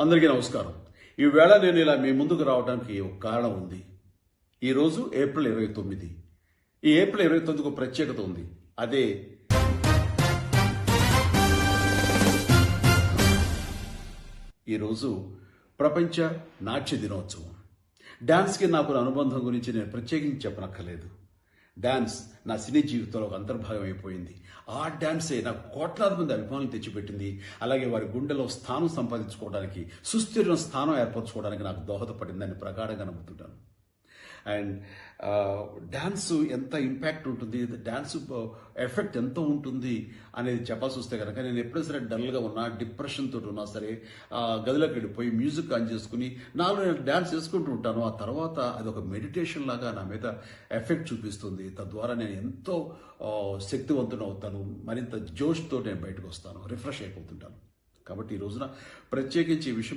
అందరికీ నమస్కారం. ఈవేళ నేను ఇలా మీ ముందుకు రావడానికి ఒక కారణం ఉంది. ఈరోజు ఏప్రిల్ ఇరవై తొమ్మిది. ఈ ఏప్రిల్ ఇరవై తొమ్మిదికి ప్రత్యేకత ఉంది. అదే ఈరోజు ప్రపంచ నాట్య దినోత్సవం. డ్యాన్స్కి నాకు అనుబంధం గురించి నేను ప్రత్యేకించి చెప్పనక్కర్లేదు. డ్యాన్స్ నా సినీ జీవితంలో ఒక అంతర్భాగం అయిపోయింది. ఆ డ్యాన్సే నాకు కోట్లాది మంది అభిమానులు తెచ్చిపెట్టింది. అలాగే వారి గుండెలో స్థానం సంపాదించుకోవడానికి సుస్థిరమైన స్థానం ఏర్పరచుకోవడానికి నాకు దోహదపడిందని ప్రగాఢంగా నమ్ముతుంటాను. అండ్ డ్యాన్స్ uh, ఎంత ఇంపాక్ట్ ఉంటుంది డ్యాన్స్ ఎఫెక్ట్ uh, ఎంత ఉంటుంది అనేది చెప్పాల్సి వస్తే కనుక నేను ఎప్పుడైనా సరే డల్గా ఉన్నా డిప్రెషన్ తోటి ఉన్నా సరే గదిలోకి వెళ్ళిపోయి మ్యూజిక్ ఆన్ చేసుకుని నాలో నేను డ్యాన్స్ చేసుకుంటూ ఉంటాను. ఆ తర్వాత అది ఒక మెడిటేషన్ లాగా నా మీద ఎఫెక్ట్ చూపిస్తుంది. తద్వారా నేను ఎంతో శక్తివంతుని అవుతాను. మరింత జోష్తో నేను బయటకు వస్తాను. రిఫ్రెష్ అయిపోతుంటాను. కాబట్టి ఈ రోజున ప్రత్యేకించి ఈ విషయం